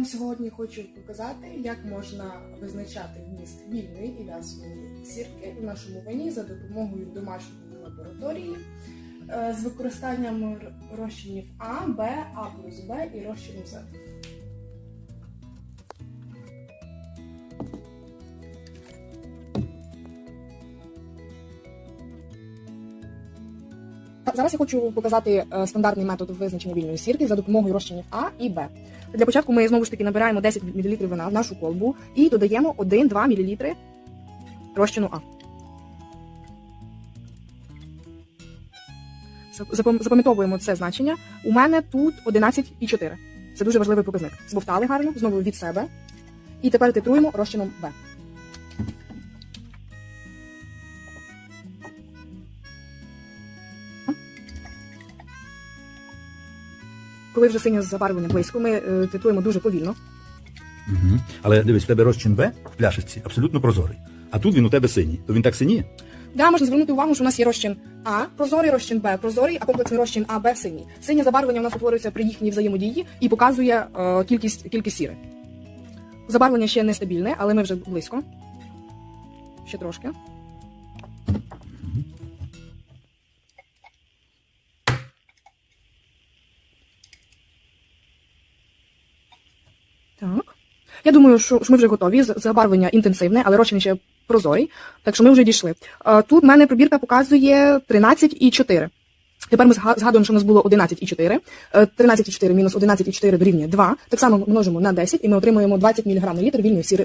вам сьогодні хочу показати, як можна визначати вміст вільної і в'язаної сірки в нашому вині за допомогою домашньої лабораторії е, з використанням розчинів А, Б, А плюс Б і розчинів З. Зараз я хочу показати е, стандартний метод визначення вільної сірки за допомогою розчинів А і Б. Для початку ми знову ж таки набираємо 10 мл вина в нашу колбу і додаємо 1-2 мл розчину А. Запам'ятовуємо це значення. У мене тут 11,4. Це дуже важливий показник. Збовтали гарно, знову від себе. І тепер титруємо розчином Б. Коли вже синє забарвлення близько, ми е, титруємо дуже повільно. Угу. Але дивись, в тебе розчин Б в пляшечці абсолютно прозорий. А тут він у тебе синій. То він так синіє? Да, можна звернути увагу, що у нас є розчин А, прозорий розчин Б, прозорий, а комплексний розчин А, Б синій. Синє забарвлення у нас утворюється при їхній взаємодії і показує е, кількість, кількість сіри. Забарвлення ще нестабільне, але ми вже близько. Ще трошки. Я думаю, що, що ми вже готові. Забарвлення інтенсивне, але розчин ще прозорий. Так що ми вже дійшли. Е, Тут в мене пробірка показує 13,4. Тепер ми згадуємо, що у нас було 11,4. і 13,4 мінус 11,4 дорівнює 2. Так само множимо на 10 і ми отримуємо 20 мг на літр вільної сіри.